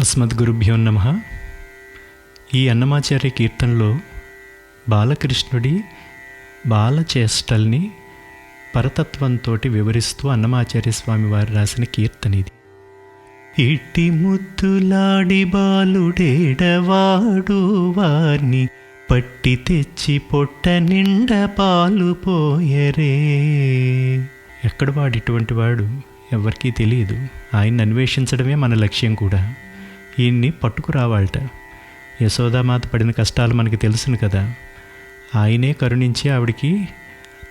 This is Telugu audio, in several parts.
అస్మద్గురుభ్యో నమ. ఈ అన్నమాచార్య కీర్తనలో బాలకృష్ణుడి బాలచేష్టల్ని పరతత్వంతో వివరిస్తూ అన్నమాచార్య స్వామి వారు రాసిన కీర్తన ఇది. ఇట్టి ముద్దులాడి బాలుడేడవాడు వారిని పట్టి తెచ్చి పొట్ట నిండా పాలు పోయరే. ఎక్కడ వాడు ఇటువంటి వాడు? ఎవరికీ తెలియదు. ఆయన్ని అన్వేషించడమే మన లక్ష్యం కూడా. ఈయన్ని పట్టుకురావాలట. యశోదామాత పడిన కష్టాలు మనకి తెలుసును కదా. ఆయనే కరుణించి ఆవిడికి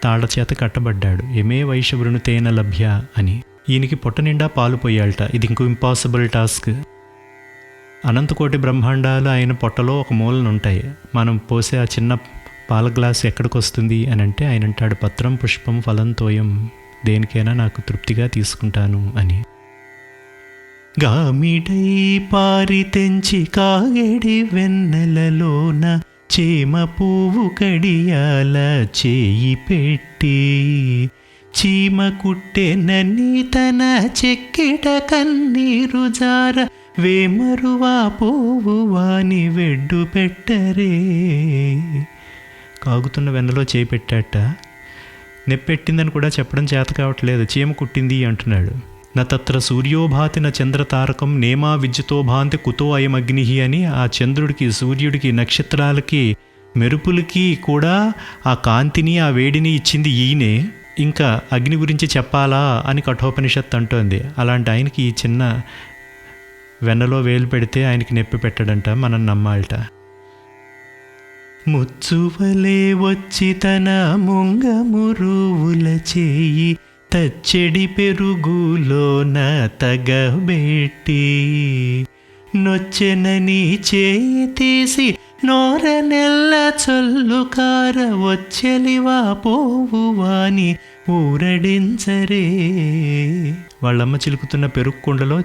తాళ చేత కట్టబడ్డాడు. ఎమే వైషవృణు తేన లభ్య అని. ఈయనకి పొట్ట నిండా పాలు పోయాలట. ఇది ఇంకో ఇంపాసిబుల్ టాస్క్ అనంతకోటి బ్రహ్మాండాలు ఆయన పొట్టలో ఒక మూలన ఉంటాయి మనం పోసే ఆ చిన్న పాల గ్లాస్ ఎక్కడికి వస్తుంది అని అంటే ఆయన అంటాడు పత్రం పుష్పం ఫలం తోయం దేనికైనా నాకు తృప్తిగా తీసుకుంటాను అని. గామిడై పారి తెంచి కాగడి వెన్నెలలోన చేమ పువ్వు కడియాల చేయి పెట్టి. చీమ కుట్టెనని తన చెక్కిట కన్నీరు జార వేమరువా పువ్వు వాని వెడ్డు పెట్టరే. కాగుతున్న వెన్నలో చేయి పెట్టాట. నెప్పెట్టిందని కూడా చెప్పడం చేత కావట్లేదు. చీమ కుట్టింది అంటున్నాడు. నా తత్ర సూర్యోభాతి న చంద్రతారకం నేమా విద్యుతో భాంతి కుతో అయమగ్ని అని ఆ చంద్రుడికి సూర్యుడికి నక్షత్రాలకి మెరుపులకి కూడా ఆ కాంతిని ఆ వేడిని ఇచ్చింది ఈయనే. ఇంకా అగ్ని గురించి చెప్పాలా అని కఠోపనిషత్ అంటోంది. అలాంటి ఆయనకి ఈ చిన్న వెన్నలో వేలు పెడితే ఆయనకి నొప్పి పెట్టడంట మనం నమ్మాలట ముచ్చువలే వచ్చి తన ముంగమురువుల చేయి తచ్చెడి పెరుగులోన తగబెట్టి నొచ్చెనని చేయి తీసి నోర నెల్ల చొల్లుకార వచ్చెలివా పోవువాని ఊరడించరే. వాళ్ళమ్మ చిలుకుతున్న పెరుగు కుండలో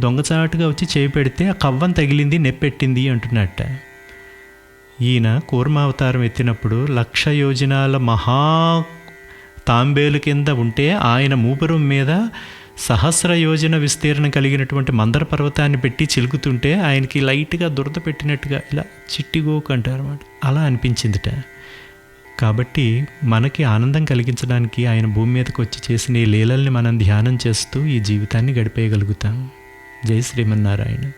దొంగచాటుగా వచ్చి చేయి పెడితే ఆ కవ్వం తగిలింది నెప్పెట్టింది అంటున్నట్ట. ఈయన కూర్మావతారం ఎత్తినప్పుడు లక్ష యోజనాల మహా తాంబేలు కింద ఉంటే ఆయన మూపురం మీద సహస్ర యోజన విస్తీర్ణం కలిగినటువంటి మందర పర్వతాన్ని పెట్టి చిలుకుతుంటే ఆయనకి లైట్గా దురద పెట్టినట్టుగా ఇలా చిట్టిగోకు అంటారు అనమాట అలా అనిపించిందిట. కాబట్టి మనకి ఆనందం కలిగించడానికి ఆయన భూమి మీదకి వచ్చి చేసిన ఈ లీలల్ని మనం ధ్యానం చేస్తూ ఈ జీవితాన్ని గడిపేయగలుగుతాం. జై శ్రీమన్నారాయణ.